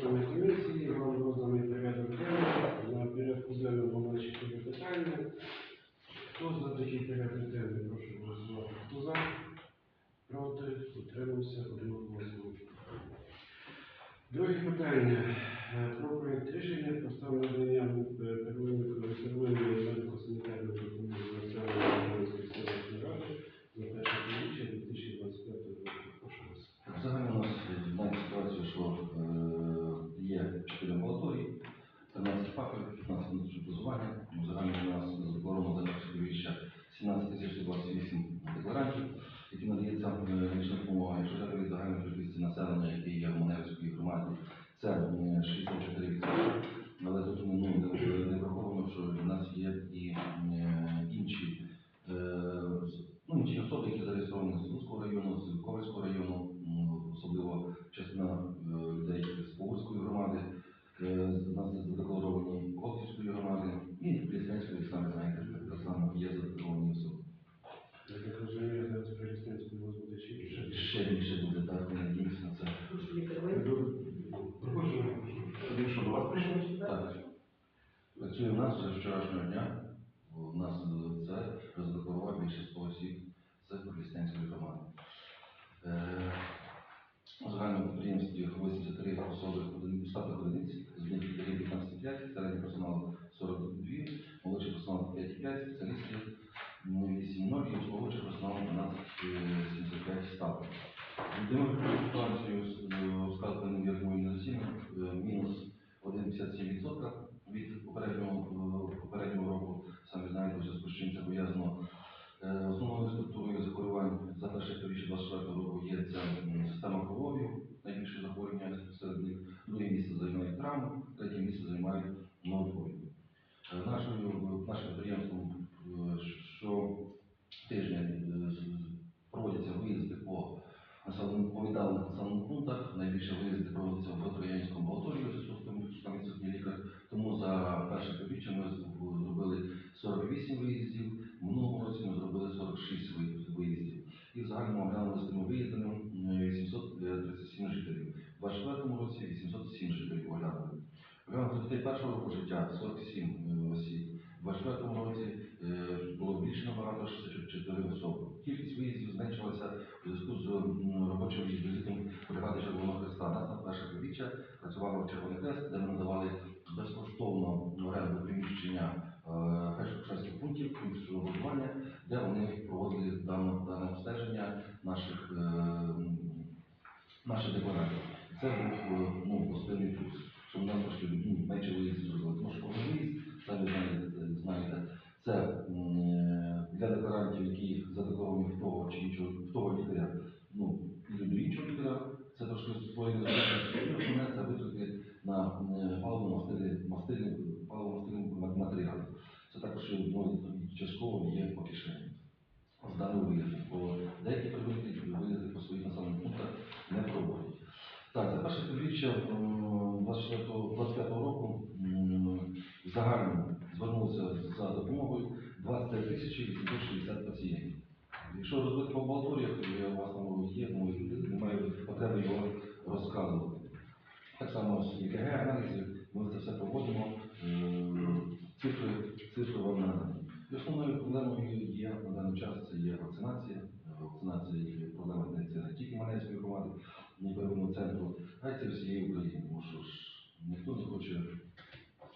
члени комісії, вам розданий порядок денний. На порядку денному наші питання. Хто за такий порядок денний, прошу голосувати. Хто за? Проти? Утримався одноголосно. Друге питання. Е, Про проєкт рішення про встановлення Ну, Загально у нас задекларовано за півріччя 17 тисяч 128 декларантів, які надається е, допомога. Якщо взяти від загальної кількості населення, яке є в Маневської громаді, це е, 64%. Але тут ну, не, враховано, що в нас є і е, інші е, ну, інші особи, які зареєстровані з Луцького району, з Ковальського району, особливо частина е, людей з Павловської громади, е, з нас задекларовані Голківської громади Плісненської, самі знаєте, так само є задекларовані особи. Я так розумію, зараз Прилісненської у вас буде ще більше. Ще більше буде так, ми надіємося на це. Тоді що, до вас прийшли? Так. Працює в нас вже з вчорашнього дня. У нас це задекларував більше 100 осіб з Прилісненської громади. У загальному підприємстві 83 особи штатних одиниць, з них лікарів 15,5, середній персонал 42, молодший персонал 5,5, спеціалістів 8,0 і обслуговуючий персонал 12,75 ставок. Демографічну ситуацію з сказаним Єрмою Носіном мінус 1,57% від попереднього, е, попереднього року. Самі знаєте, зв'язку з чим це пов'язано. Е, Основною структурою захворювань за перше півріччя 24 року є ця система кров'ю, найбільше захворювання серед них. Друге місце займають травми, третє місце займають ноутбуки. Е, Нашою, нашим підприємством е, щотижня е, проводяться виїзди по віддалених населених пунктах. Найбільше виїзди проводяться в в зв'язку що там. Тому за перше півріччя ми зробили 48 виїздів, в минулому році ми зробили 46 виїздів. І в загальному оглянули з тими виїздами 837 жителів. У 2024 році 807 жителів оглянули. Оглянули дітей першого року життя 47 е, осіб. У 2024 році е, було більше набагато 64 особи. Кількість виїздів зменшилася у зв'язку з робочим візитом бригади Червоного Хреста. Нас на перше півріччя працювало в Червоний Хрест, де ми надавали безкоштовно оренду приміщення фельдшерських пунктів, пунктів шурування, де вони проводили дане, обстеження наших, е, наших декларантів. Це був е, ну, позитивний плюс, що в нас трошки ну, менше виїздів зробили. Тому що кожен виїзд, самі знаєте, знаєте, це м, е, для декларантів, які задекларовані в того чи іншого, в того лікаря, ну, і до іншого лікаря, це трошки створення зручності. Основне це витрати на е, паливно-мастильні мастильні, паливно-мастильні матеріали. Це також ну, частково є по кишені з даного виїзду, бо деякі прибутки виїзди по своїх населених пунктах не проводять. Так, за перше півріччя 25 року м, в загальному звернулося за допомогою 23 тисячі 860 пацієнтів. Якщо розбити по амбулаторіях, то я у вас там є, тому немає потреби його розказувати. Так само з ЄКГ аналізів ми це все проводимо. Е, Цифри, цифри вам надані. І основною проблемою є на даний час це є вакцинація. Е, Вакцинація є проблема це не тільки Маневської громади, ні первинного центру, а й це всієї України. Тому що ж ніхто не хоче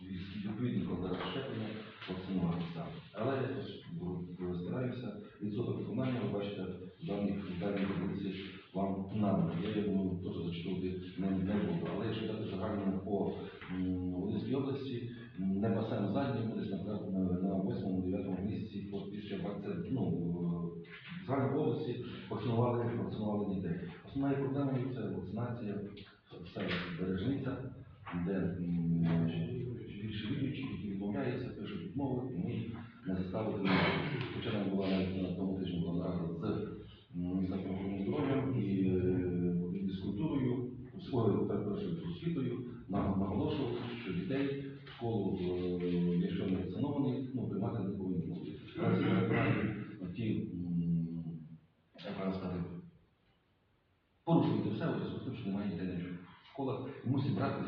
від- відповідно календар щеплення вакцинуватися. Але якось бу- стараємося. Відсоток виконання, ви бачите, в даній в даній таблиці вам наданий. Я йому теж зачитувати не, не буду. Але якщо дати загальному по Волинській області, не басейн задній, десь наприклад, на, на 8-9 місяці по після вакцин, ну, в загальній області вакцинували, вакцинували дітей. Основною проблемою це вакцинація все бережниця, де більше відповідь, які відмовляються, пишуть відмови, і ми не заставити. Хоча нам була навіть на тому тижні була нарада з Міністерством охорони здоров'я і культурою, свою перепрошую з освітою, нам що дітей в школу, е, якщо не вакциновані, ну, приймати не повинні бути. Але ці переконані ті, м, як правильно сказати, порушуєте все, у зв'язку з тим, що немає дітей в школах, і мусить брати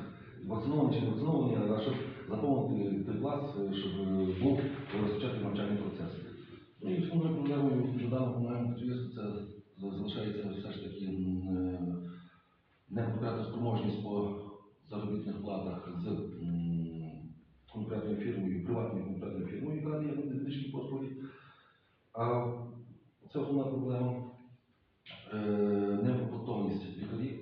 вакциновані чи не вакциновані, а щоб заповнити той клас, е, щоб е, був розпочатий навчальний процес. Ну і основною проблемою до даного комунального підприємства це залишається все ж таки м, е, неконкурентоспроможність по заробітних платах з м, конкретною фірмою, приватною конкретною фірмою, яка надає медичні послуги. А це основна проблема. Е, лікарів.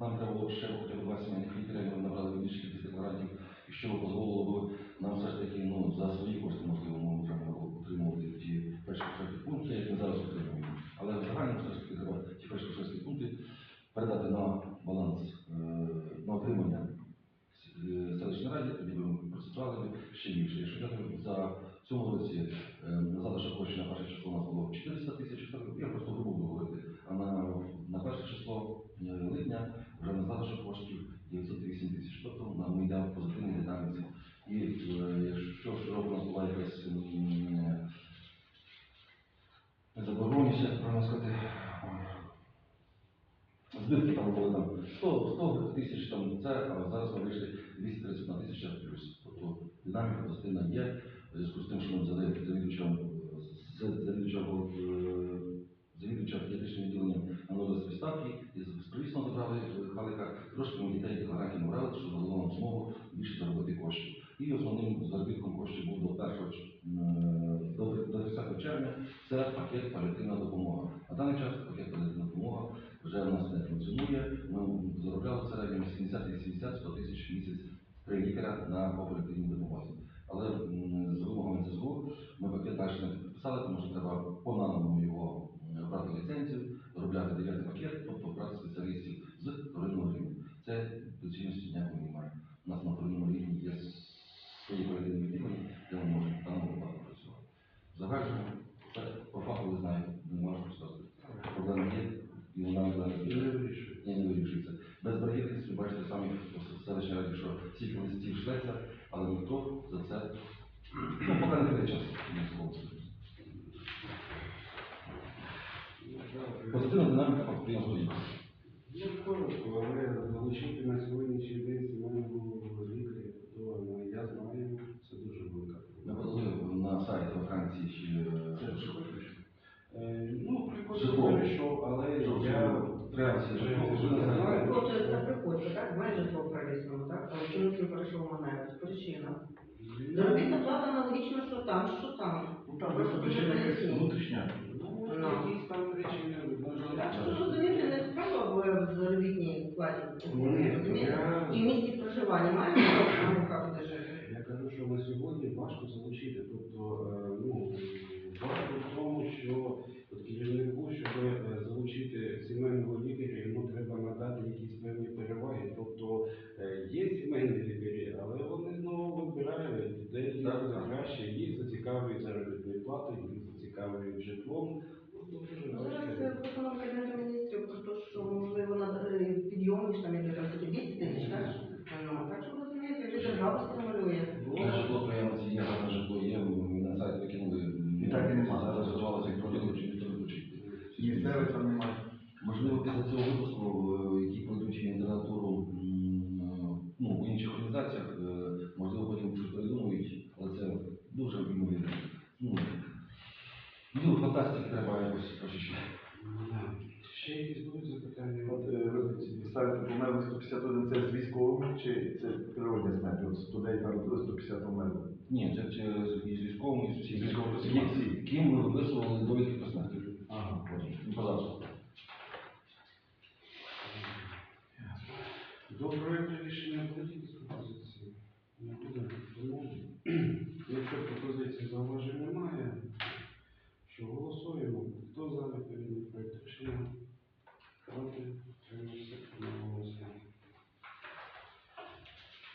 Нам треба було ще хоча б два сімейних лікаря, ми набрали більше кількість декларантів, і що дозволило б нам все ж таки ну, за свої кошти, можливо, ми можемо отримувати ті перші шості пункти, як ми зараз отримуємо. Але в загальному все ж таки треба ті перші шості пункти передати на баланс, е, на отримання е, селищної раді, тоді ми процесуали б ще більше. Якщо за цьому році е, на залишок коштів на перше число у нас було 400 тисяч, я просто грубо говорити, а на, на перше число е, липня вже на залишок коштів 908 тисяч. Тобто ми йдемо в позитивній динаміці. І е, якщо щороку у нас була якась е, заборгованість, правильно сказати, збитки там були там 100, 100 тисяч там це, а зараз ми вийшли 231 тисяча плюс. Тобто динаміка позитивна є, в зв'язку з тим, що ми взяли завідувачем, з завідувачем, е, педіатричним відділенням на нові ставки, і з безпровісно забрали е, Халика, трошки ми дітей декларантів набрали, що дало нам змогу більше заробити коштів. І основним заробітком коштів був 1 до, до 10 червня це пакет паліативна допомога. На даний час пакет паліативна допомога вже в нас не функціонує. Ми заробляли в середньому 70-80 100 тисяч місяць три лікаря на оперативній допомозі. Але м, з вимогами ЦСГУ ми пакет далі не по-наново його м, брати ліцензію, доробляти дев'ятий пакет, тобто брати спеціалістів з вторинного рівня. Це доцільності ніякої немає. У нас на вторинному рівні є свої оперативні відділення, де ми можемо в даному випадку працювати. Загальному це по фаху ви знаєте, не можна сказати. Проблема є, і вона не зараз не вирішується. Без бар'єрності, ви бачите самі в раді, що стільки листів шлеться, але ніхто за це ну, поки не час. не зголоситься. Ну, так, Позитивна динаміка по підприємству є. Ну, коротко, але залучити на сьогоднішній день сімейного лікаря, то я знаю, це дуже велика Ми проблема. подали на сайт вакансії, чи Е, Ну, прикольно Житло. перейшов, але Що, я треба всі житло, вже не знаю. знаю, то есть на приході, так? Майже житло пролісному, так? Але чомусь він перейшов в Причина. Заробітна плата аналогічно, що там, що там. Ну там просто причина якась внутрішня. Ну, Ну. якісь там що зрозуміти не справа в заробітній платі. Ні, розумієте? І в місті проживання має померли 151, це з військовими чи це природня смерть? От студей там 150 померли. Ні, це через із військовими, із всіх Військовими, військових, всі. ким ми виписували довідки про смерть. Ага. Ну, пожалуйста. До проекту рішення будуть пропозиції? Не буде. Тому, якщо пропозицій зауважень немає, що голосуємо? Хто за відповідний проект рішення? Проти? Тримався?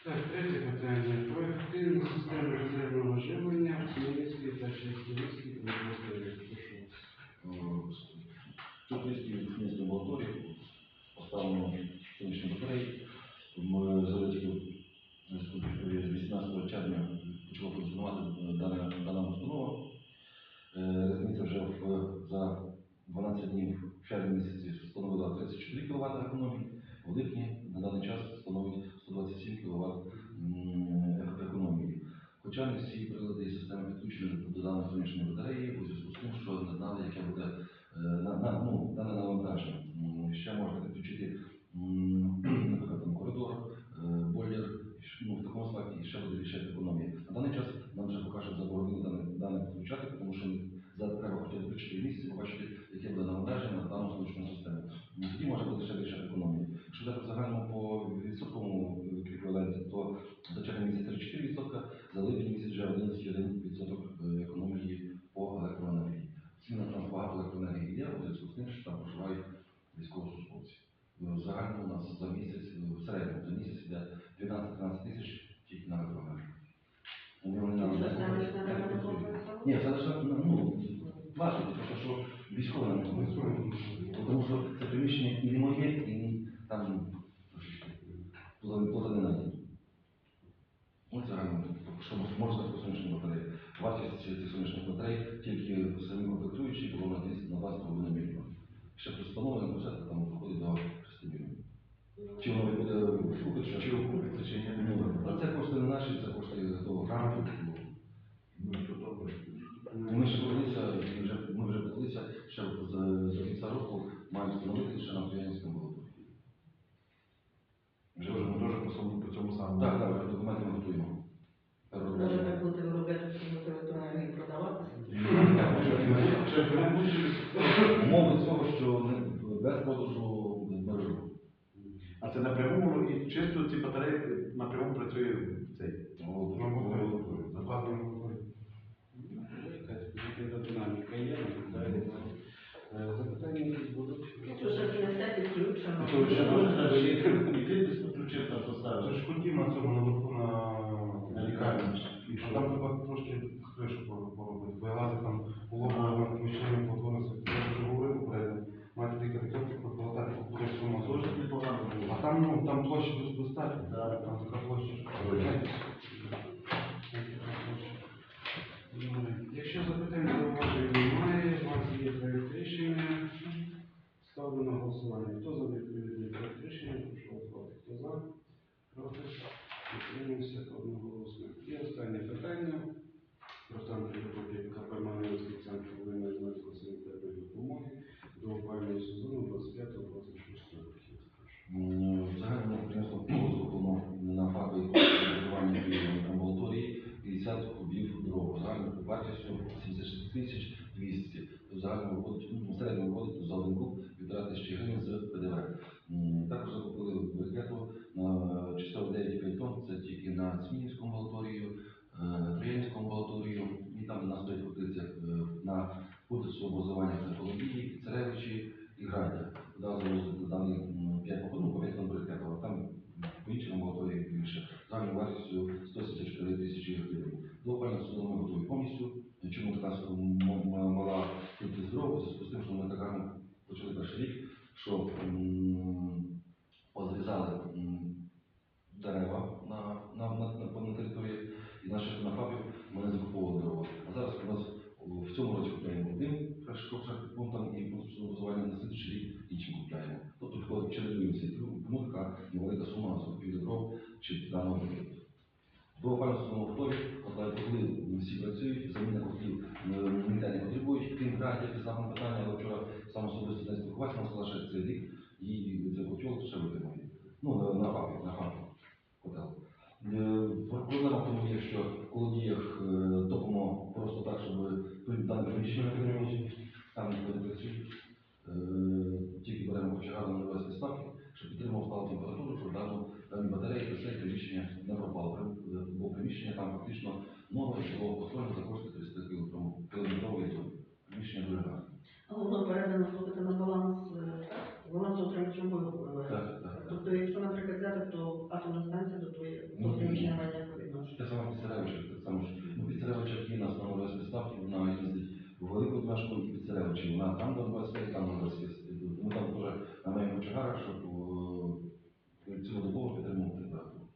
Так, третє питання. Про ефективну систему резервного живлення в Хмельницькій та Чернігівській області. Прошу. Тут є клінічні амбулаторії, поставлено сонячні батареї. Ми взяли тільки з 18 червня почала функціонувати дана, дана установа. Е, Різниця вже в, за 12 днів в червні місяці становила 34 кВт економії, сонячні батареї у зв'язку з тим, що не знали, яке буде е, на, на, ну, дане навантаження. Ще можна підключити, наприклад, там коридор, е, бойлер, ну, в такому складі і ще буде більше економія. На даний час нам вже поки що заборонили дане, дане підключати, тому що за треба хоча б 4 місяці побачити, яке буде навантаження на дану сонячну систему. Тоді може бути ще більше економії. Якщо в загальному по відсотковому еквіваленті, то за червень місяць 34%, за липень місяць вже 11,1% е, економії по Ціна там багато електроенергії є, у зв'язку з тим, що там проживають військовослужбовці. Е, В загальному у нас за місяць, е, в середньому за місяць йде 12-13 тисяч тільки на електроенергію. Ну? Ні, це лише, ну, важко, тому що військове нам не працює. Тому що це приміщення і не моє, і там трошечки платанина є. Ну, це гарно. Що можна сказати про сонячні батареї? Вартість цих сонячних батарей тільки самі комплектуючі було на 200 на 20,5 мільйонів. Ще при встановленні там виходить до 6 мільйонів. Чи воно буде вкупиться, Чи окупиться, чи ні, не Ну. А це кошти не наші, це кошти того гранту. Ну, то добре. Ми ще подалися, ми вже, ми вже подалися, ще за, за кінця року мають встановити ще на Троянському болоті. Вже вже дуже по по цьому самому. Так, так, документи ми готуємо. Може так бути виробляти, електроенергію продавати? Умови цього, що без продажу мережу. А це напряму і чисто ці батареї напряму працює цей. Ну, Якась динаміка є. Е, Запитання якісь будуть? Це ж на цьому На лікарні. Що там треба трошки кришу пор- поробити. Бо я лазив там було поміщення платформи, я вже говорив попередньо. Мати тільки таке прокладати по непогано було. А там, ну, там площа достатньо, там така площа. Також закупили брикету на часово 9,5 тонн, це тільки на Смінівську амбулаторію, е, Троєнську амбулаторію, і там у нас стоїть позиція на пункти образування це Коломії, Царевичі і Градя. Туди завозили дані 5 ну, по 5 тонн брикету, а там по іншим амбулаторіях більше. Загальною вартістю 174 тисячі гривень. До опального сезону ми готові повністю. Чому така м- м- мала кількість дров? У зв'язку з тим, що ми так гарно почали перший рік, що м, позрізали м, дерева на, на, на, на, на території і наших на фабрик ми не закуповували дрова. А зараз у нас о, в цьому році купляємо одним і на слідчий рік іншим купляємо. Тобто виходить, чередуємося, тому така невелика сума закупівлі дров чи даного об'єкту. До опалювального готові, коли всі працюють, заміна котлів е, ніде не потребують, крім градів, це саме питання, але вчора сам особисто не спілкувався, нам сказали, що цей рік і цей котел ще витримує. Ну, на, фабрик, на фабрик котел. Е, Проблема в тому є, що в колодіях е, топимо просто так, щоб дане приміщення отримувати, там ніхто не працює. Е, Тільки беремо кочегарну невеличкі ставки, щоб підтримав сталу температуру, щоб дану дані батареї все приміщення не пропало. Е, Бо приміщення там фактично нове, було построєно за кошти 300 кілометрової зони. Приміщення дуже гарне. Воно передано слухати баланс, е, баланс отримачем виробили. Так, так, так. Тобто, якщо, наприклад, взяти, то атомна станція до твоєї Ну, до приміщення має ніякого відношення. Те саме Піцеревича, так само ж. Ну, Піцеревича є на основі ставки, вона їздить в велику Дмешку і Піцеревичі. Вона там до 25, там до 25. Тому там теж на моєму кочегара, щоб е, цілодобово підтримувати температуру.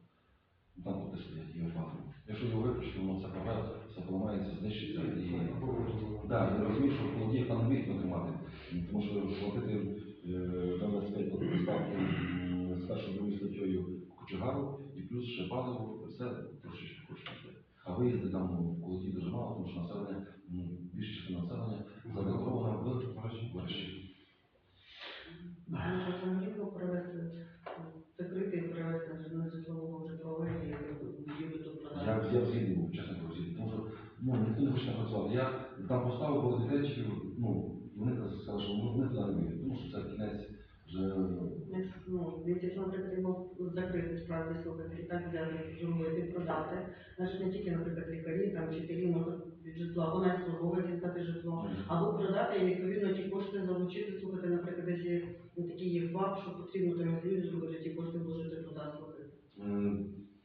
Там куди стоять і опалення. Якщо його виключити, воно все програє, все поламається, знищиться і Так, я розумію, що в холодіях там не вміють тримати, тому що платити е, на 25 по ставки м, з першою другою статтєю кочегару і плюс ще паливо, все трошечки коштує. А виїзди там колоді дуже мало, тому що населення, м, більша частина населення задекларована в. Може, самовільно провести, закрити і провести на житлового житлового і будівлю тут продати. Я, я в був, чесно кажучи, тому що ну, ніхто не хоче працювати. Я там поставив було дитячиків, ну, вони сказали, що ну, вони туди не вийдуть, тому що це кінець вже Ну, дивіться, якщо, наприклад, його закрити справді слухати, так взяти, зробити, продати. Значить, не тільки, наприклад, лікарі, там, вчителі можуть від житла, або навіть службове дістати житло, або продати і відповідно ті кошти залучити, слухати, наприклад, десь є ну, такі є ФАП, що потрібно там люди зробити, ті кошти вложити туди, слухати.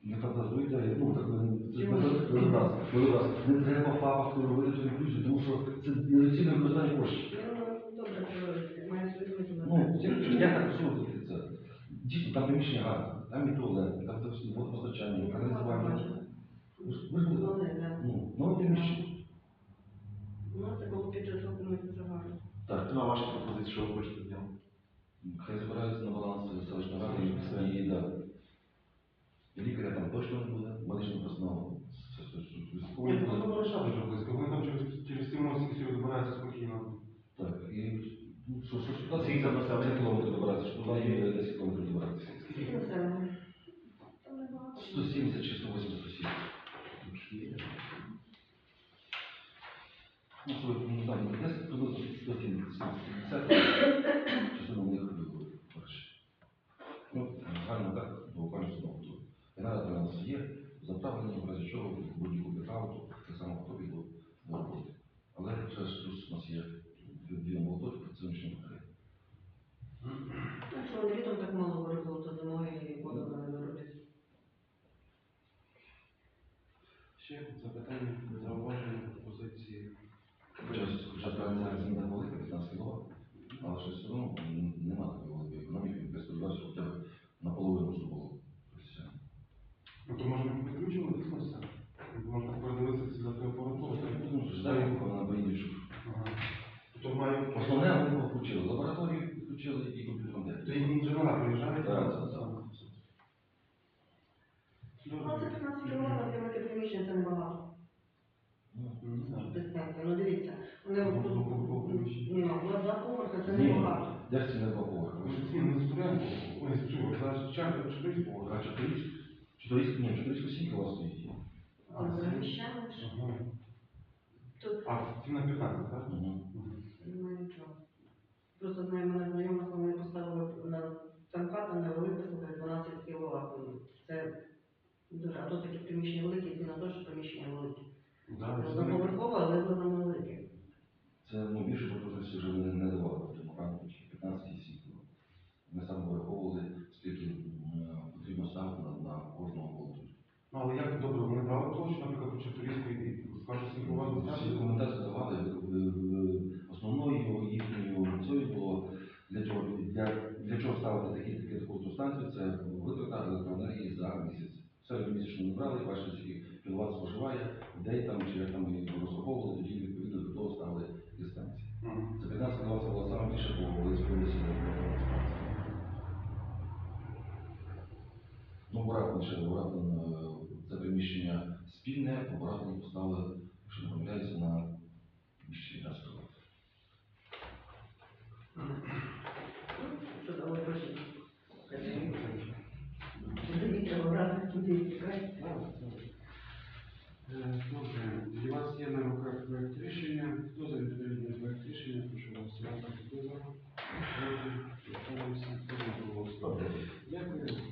не фантазуйте, ну так раз, не треба фапах робити цю інклюзію, тому що це недоцільне використання коштів. Ну, добре, має свою. Ну, я, я так розумію це. Дійсно, там приміщення гарне, там і туалет, там все, водопостачання, каналізування. Ви ви ж були? Ну, приміщення. Ну, це було під час року ми. Так, Ну, а ваші пропозиції, що ви хочете зробити? хай збираються на баланс селищної ради і після і да. І лікаря там точно не буде, медичного персоналу. Все, все, все, все. Ні, просто Варшава дуже близько. Вони там через, через 7 років всі добираються спокійно. Так, і ну, що, що, що, Скільки там населення? 10 кілометрів добиратися, що туди є 10 кілометрів добиратися. Скільки населення? Там небагато. 170 чи 180 осіб. Ну, ну, там, десь приблизно 170, часом у них були перші. Ну, гарно так, буквально судово. Генератор у нас є, заправлені, в разі чого, будь-яку бекауту, так само готові до до роботи. Але ще ж плюс у нас є дві молоточки, працюючі батареї. Якщо вони літом так мало виробило, то зимою і воду не вироблять. Ще запитання, зауваження, пропозиції. Хоча, хоча правильно зміна велика, 15 кВт, але щось все одно м, нема такої великої економіки, без сподіваюся, хоча б наполовину, що було. професіонально. Ну, то може ми підключимо дійсно все. Можна передивитися за твою апаратуру. Ну, ждаємо, вона поїде, щоб Ага. То має... Основне вони включили. Лабораторію підключили і комп'ютером То техніку. їх інженера приїжджають? Так, так, так. Ну, це 15 кілометрів для велике приміщення, це небагато. Ну, Дистанція. Ну, приміщення. ну, два поверхи, це Ні, небагато. де ж ці не два поверхи? Ви ж не студент, ой, чого, зараз чарка чотири поверх. А чотирість? Чотирість, ні, чотирість сімки у вас стоїть. А приміщення ж, Ага. А, ці на 15, так? Немає нічого. Просто знаю, мене знайома, вони поставили на там хата невелика, 12 кВт. Це дуже, а то таке приміщення велике, і на те, що приміщення велике. Да, це не- Одноповерхове, але воно велике. Це ну, більше потужності вже не, не давали в цьому 15 і 7 кіло. Ми саме вираховували, скільки потрібно ставити на, на кожного волонтера. Ну, але як добре, вони брали площу, наприклад, по Чорторізьку і скажуть, скільки у вас Всі документації давали, е, е, основною їхньою метою було для чого, для, для чого ставити такі такі таку станцію, це витрата електроенергії за місяць. Середньомісячно не брали, бачите, скільки кіловат споживає, де там чи як там розраховували, тоді відповідно до того ставили ці станції. Мгм. Це 15 кіловат це було саме більше, бо коли з'явилися Ну, Буратин ще Буратин, е, це приміщення спільне, а Буратин поставили, якщо не помиляюся, на більше 19 років. Що є на руках проєкт рішення. Хто за відповідний проєкт рішення? Прошу голосувати. Хто за?